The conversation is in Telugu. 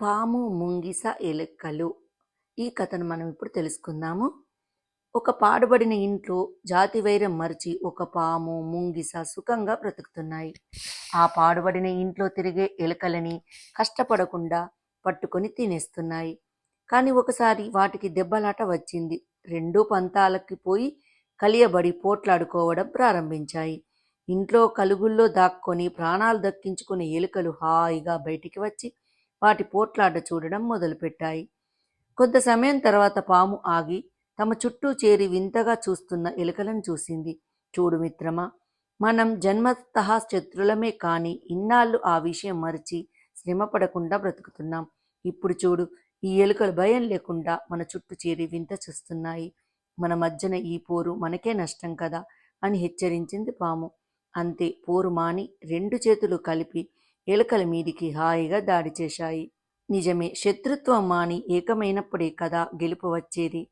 పాము ముంగిస ఎలుకలు. ఈ కథను మనం ఇప్పుడు తెలుసుకుందాము. ఒక పాడుబడిన ఇంట్లో జాతి వైరం మరిచి ఒక పాము ముంగిస సుఖంగా బ్రతుకుతున్నాయి. ఆ పాడుబడిన ఇంట్లో తిరిగే ఎలుకలని కష్టపడకుండా పట్టుకొని తినేస్తున్నాయి. కానీ ఒకసారి వాటికి దెబ్బలాట వచ్చింది. రెండు పంతాలకి పోయి కలియబడి పోట్లాడుకోవడం ప్రారంభించాయి. ఇంట్లో కలుగుల్లో దాక్కొని ప్రాణాలు దక్కించుకునే ఎలుకలు హాయిగా బయటికి వచ్చి వాటి పోట్లాడ చూడడం మొదలుపెట్టాయి. కొంత సమయం తర్వాత పాము ఆగి తమ చుట్టూ చేరి వింతగా చూస్తున్న ఎలుకలను చూసింది. చూడు మిత్రమా మనం జన్మతః శత్రులమే కాని ఇన్నాళ్ళు ఆ విషయం మరిచి శ్రమపడకుండా బ్రతుకుతున్నాం. ఇప్పుడు చూడు ఈ ఎలుకలు భయం లేకుండా మన చుట్టూ చేరి వింత చూస్తున్నాయి. మన మధ్యన ఈ పోరు మనకే నష్టం కదా అని హెచ్చరించింది పాము. అంతే పోరు మాని రెండు చేతులు కలిపి ఎలుకల మీదికి హాయిగా దాడి చేశాయి. నిజమే శత్రుత్వం మాని ఏకమైనప్పుడే కదా గెలుపు వచ్చేది.